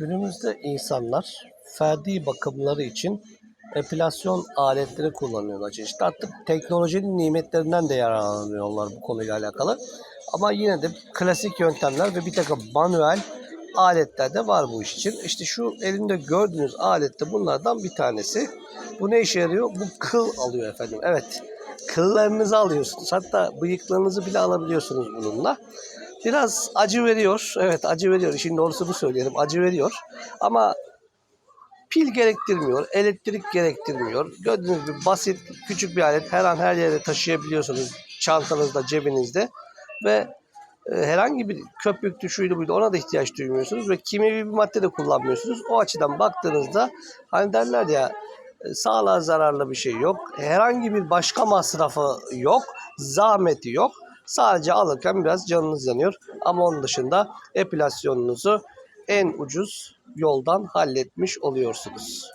Günümüzde insanlar ferdi bakımları için epilasyon aletleri kullanıyorlar çeşitli. Artık teknolojinin nimetlerinden de yararlanıyorlar bu konuyla alakalı. Ama yine de klasik yöntemler ve bir takım manuel aletler de var bu iş için. İşte şu elimde gördüğünüz alet de bunlardan bir tanesi. Bu ne işe yarıyor? Bu kıl alıyor efendim. Evet. Kıllarınızı alıyorsunuz. Hatta bıyıklarınızı bile alabiliyorsunuz bununla. Biraz acı veriyor. Evet acı veriyor. İşin doğrusunu söyleyelim. Acı veriyor. Ama pil gerektirmiyor. Elektrik gerektirmiyor. Gördüğünüz gibi basit, küçük bir alet. Her an her yere taşıyabiliyorsunuz. Çantanızda, cebinizde. Ve herhangi bir köpüktü, şuydu buydu ona da ihtiyaç duymuyorsunuz. Ve kimyevi bir madde de kullanmıyorsunuz. O açıdan baktığınızda hani derler ya e, sağlığa zararlı bir şey yok. Herhangi bir başka masrafı yok. Zahmeti yok. Sadece alırken biraz canınız yanıyor. Ama onun dışında epilasyonunuzu en ucuz yoldan halletmiş oluyorsunuz.